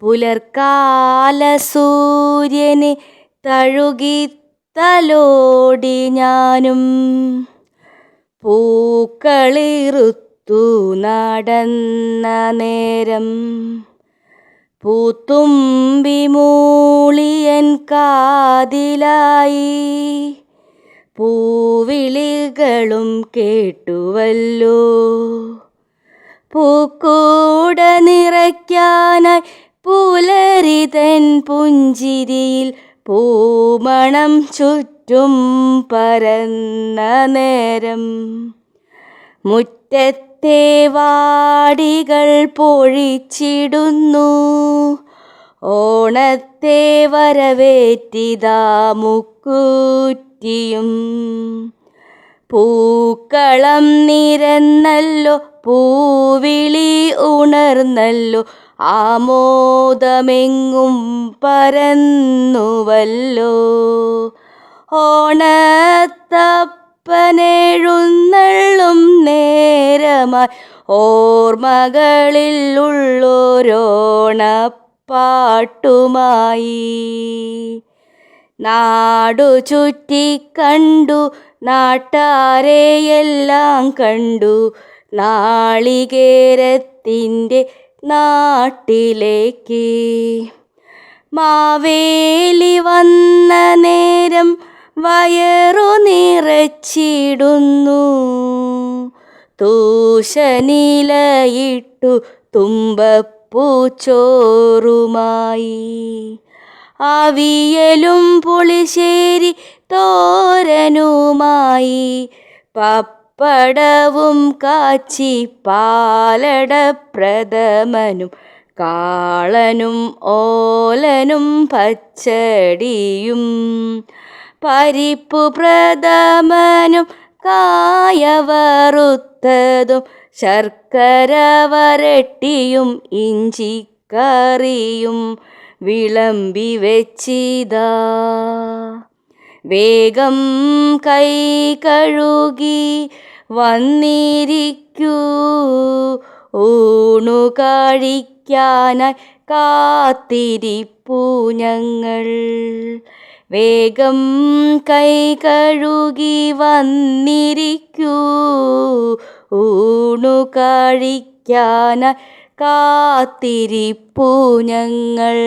പുലർക്കാല സൂര്യനെ തഴുകി തലോടി ഞാനും. പൂക്കളിറുത്തു നടന്ന നേരം പൂത്തുമ്പി മൂളിയൻ കാതിലായി. പൂവിളികളും കേട്ടുവല്ലോ. പൂക്കൂട നിറയ്ക്കാനായി പുലരിതൻ പുഞ്ചിരിയിൽ പൂമണം ചുറ്റും പരന്ന നേരം. മുറ്റത്തെ വാടികൾ പൊഴിച്ചിടുന്നു. ഓണത്തെ വരവേറ്റിതാ മുക്കൂറ്റിയും പൂക്കളം നിരന്നല്ലോ പൂവിളി ഉണർന്നല്ലോ ആമോദമെങ്ങും പരന്നുവല്ലോ. ഓണത്തപ്പനെഴുന്നള്ളും നേരമായി ഓർമ്മകളിൽ ഉള്ളോരോണപ്പാട്ടുമായി. നാടു ചുറ്റി കണ്ടു നാട്ടാരെയെല്ലാം കണ്ടു നാളികേരത്തിന്റെ നാട്ടിലേക്ക്. മാവേലി വന്ന നേരം വയറു നിറച്ചിടുന്നു. തൂശനിലയിട്ടു തുമ്പപ്പൂച്ചോറുമായി അവിയലും പുളിശ്ശേരി തോരനുമായി. പപ്പടവും കാച്ചി പാലട പ്രഥമനും കാളനും ഓലനും പച്ചടിയും. പരിപ്പു പ്രഥമനും കായവറുത്തതും ശർക്കര വരട്ടിയും ഇഞ്ചിക്കറിയും വിളമ്പി വെച്ചിതാ. വേഗം കൈ കഴുകി വന്നിരിക്കൂ. ഊണു കഴിക്കാനായി കാത്തിരിപ്പൂ ഞങ്ങൾ. വേഗം കൈ കഴുകി വന്നിരിക്കൂ. ഊണു കഴിക്കാനായി കാത്തിരിപ്പൂ ഞങ്ങൾ.